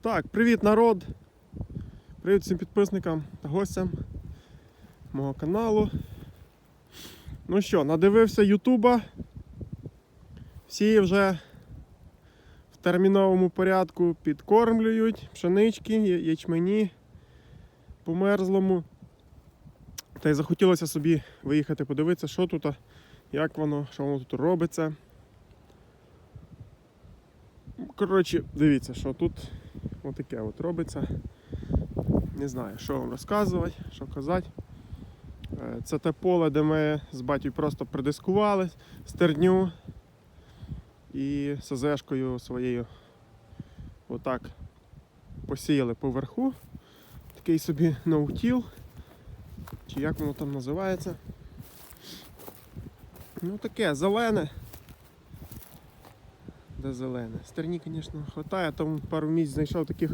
Так, привіт народ! Привіт всім підписникам та гостям мого каналу. Ну що, надивився Ютуба. Всі вже в терміновому порядку підкормлюють пшенички, ячмені по мерзлому. Та й захотілося собі виїхати подивитися, що тут, як воно, що воно тут робиться. Коротше, дивіться, що тут отаке от робиться. Не знаю, що вам розказувати, що казати. Е, Це те поле, де ми з батьком просто придискували стерню і СЗшкою своєю отак посіяли поверху. Такий собі ноутіл. Чи як воно там називається. Ну таке, зелене. Де зелене. Стерні, звісно, вистачає, там пару місць знайшов таких.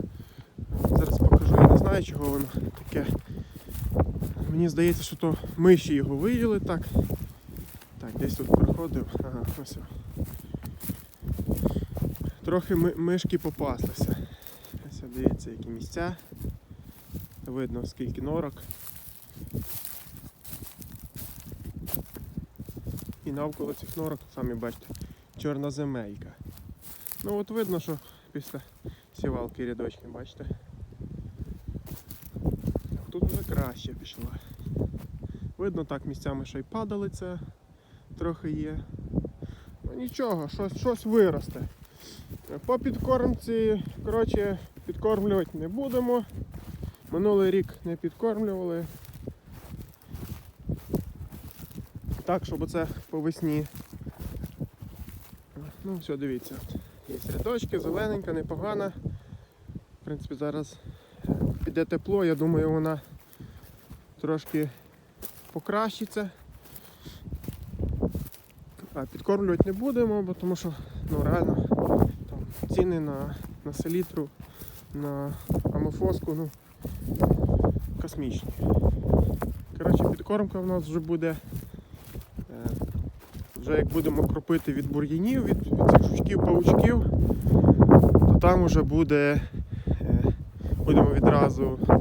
Зараз покажу, я не знаю, чого воно таке. Мені здається, що то миші його виїли так. Так, десь тут проходив. Ага, ось. Трохи ми- мишки попаслися. Ось дивіться, які місця. Видно скільки норок. І навколо цих норок, самі бачите, чорна земелька. Ну от видно, що після сівалки рядочки, бачите. Тут вже краще пішло. Видно так місцями, що й падалиця трохи є. Ну нічого, щось, щось виросте. По підкормці, коротше, підкормлювати не будемо. Минулий рік не підкормлювали. Так, щоб оце по весні. Ну, все, дивіться. Є рядочки, зелененька, непогана. В принципі, зараз е, піде тепло, я думаю, вона трошки покращиться. А підкормлювати не будемо, бо тому що ну, реально там, ціни на, на селітру, на амофоску ну, космічні. Коротше, підкормка в нас вже буде. Вже як будемо кропити від бур'янів, від, від цих жучків-паучків, то там вже буде, е, будемо відразу. е,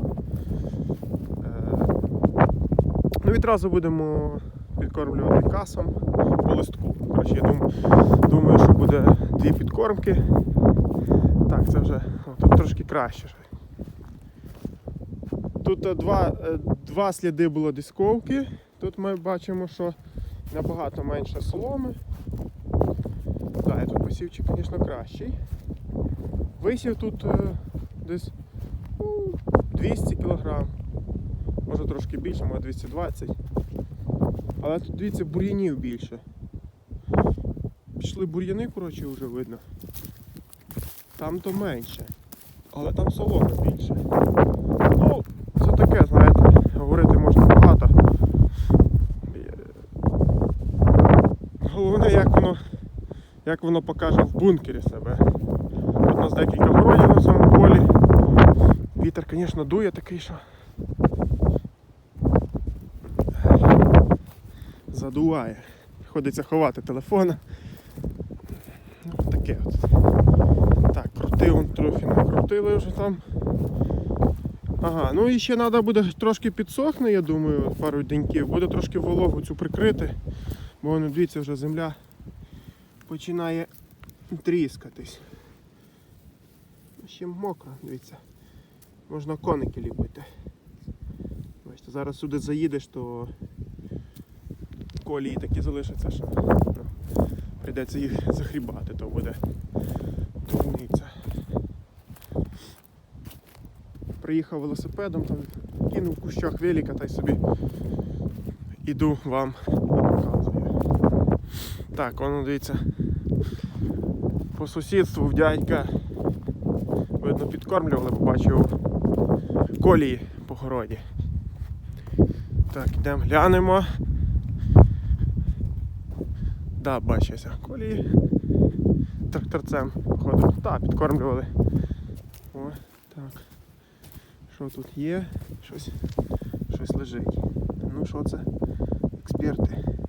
Ну, відразу будемо підкормлювати касом по листку. Коротше, я думаю, що буде дві підкормки. Так, це вже о, тут трошки краще. Тут е, два, два сліди було дисковки. Тут ми бачимо, що набагато менше соломи. Так, і тут посівчик, звісно, кращий. Висів тут е, десь ну, 200 кг. Може трошки більше, може 220. Але тут дивіться, бур'янів більше. Пішли бур'яни, коротше, вже видно. Там то менше. Але там соломи більше. Ну, це таке, знаєте, говорити можна багато. Е, Головне, як воно, як воно покаже в бункері себе. Тут у нас декілька городів на цьому полі. Вітер, звісно, дує такий, що. Задуває. Приходиться ховати телефона. Ну, таке от. Так, крутив он трохи накрутили вже там. Ага, ну і ще треба буде трошки підсохне, я думаю, пару деньків. Буде трошки вологу цю прикрити. Бо воно, дивіться, вже земля починає тріскатись. Ще мокро, дивіться. Можна коники ліпити. Бачите, зараз сюди заїдеш, то колії такі залишаться, що прийдеться їх захрібати, то буде дурниця. Приїхав велосипедом, там кинув кущах велика та й собі іду вам і показую. Так, воно дивіться. По сусідству в дядька видно підкормлювали, бо бачив колії по городі. Так, йдемо глянемо. Да, бачився. Колії тракторцем ходив. Так, підкормлювали. О, так. Що тут є? Щось, щось лежить. Ну що це? Експерти.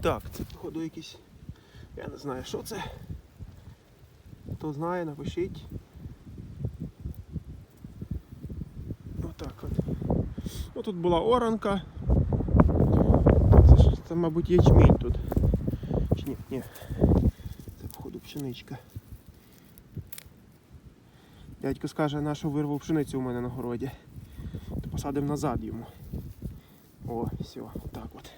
Так, це походу якісь. Я не знаю, що це. Хто знає, напишіть. Отак от. Ну тут була оранка. Це, ж- це мабуть, ячмінь тут. Чи ні? Ні. Це, походу, пшеничка. Дядько скаже, на що вирвав пшеницю у мене на городі. То посадив назад йому. О, все, так от.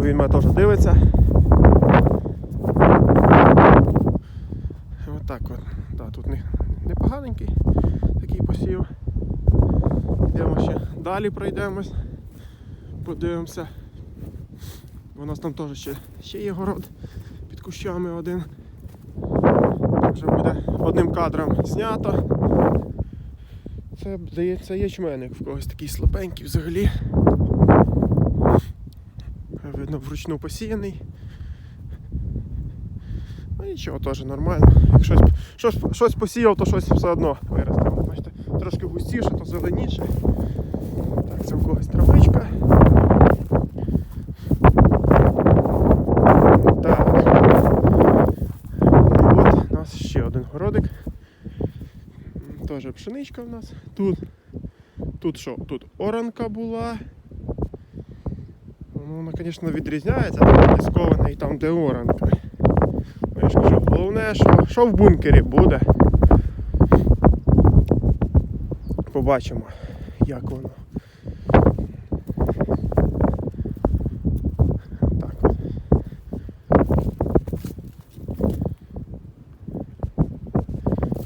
Бо він мене теж дивиться. Отак от. Да, тут не, непоганенький такий посів. Йдемо ще далі пройдемось. Подивимося. У нас там теж ще, ще є город під кущами один. Вже буде одним кадром знято. Це, здається, ячменник в когось такий слабенький взагалі. Видно, вручну посіяний. Ну нічого, теж нормально. Як щось, щось, щось посіяв, то щось все одно виросте. Бачите, трошки густіше, то зеленіше. Так, це в когось травичка. І от у нас ще один городик. Теж пшеничка в нас. Тут. Тут що? Тут оранка була. Ну, вона, звісно, відрізняється, там дискована там, де оранка. Ну, я ж кажу, головне, що, що в бункері буде. Побачимо, як воно.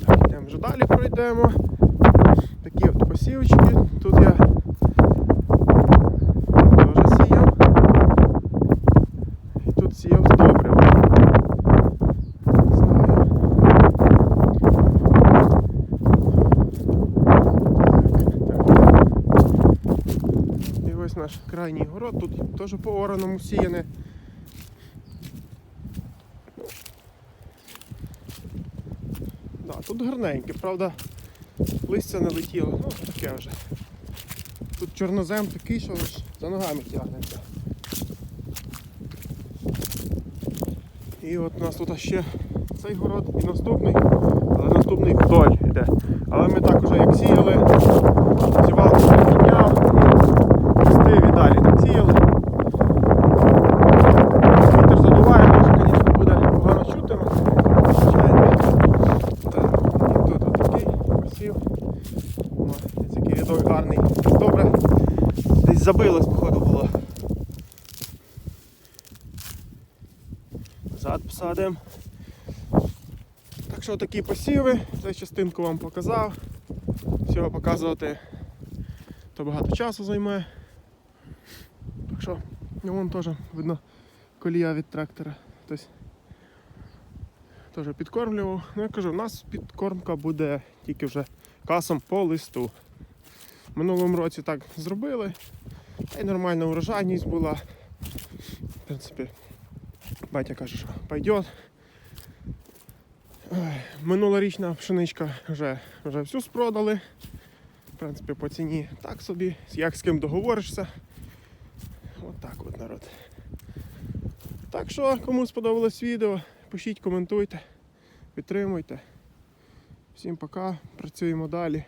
Так, йдемо вже далі пройдемо. Такі от посівочки. Тут я теж сіяв. І тут сіяв з добрива. Не знаю. Так, І ось наш крайній город. Тут теж по ораному сіяне. Да, тут гарненьке, правда, листя не летіло, ну таке вже. Тут чорнозем такий, що аж за ногами тягнеться. І от у нас тут ще цей город і наступний, але наступний вдоль йде. Але ми так уже як сіяли, сівалку підняв і пустив і далі так сіяли. Вітер задуває, може, звісно, буде погано чути. Звичайно. Так, і тут от такий посів. О, дивіться, який рядок гарний. Добре. Десь забилось, походу, було. Назад посадимо. Так що такі посіви, цю частинку вам показав. Всього показувати то багато часу займе. Так що, ну, вон теж видно колія від трактора. Тобто, теж підкормлював. Ну я кажу, у нас підкормка буде тільки вже касом по листу. В минулому році так зробили. Та нормальна урожайність була. В принципі, батя каже, що пойдет. Ой, Минулорічна пшеничка вже, вже всю спродали. В принципі, по ціні так собі. Як з ким договоришся. От так от народ. Так що, кому сподобалось відео, пишіть, коментуйте, підтримуйте. Всім пока, працюємо далі.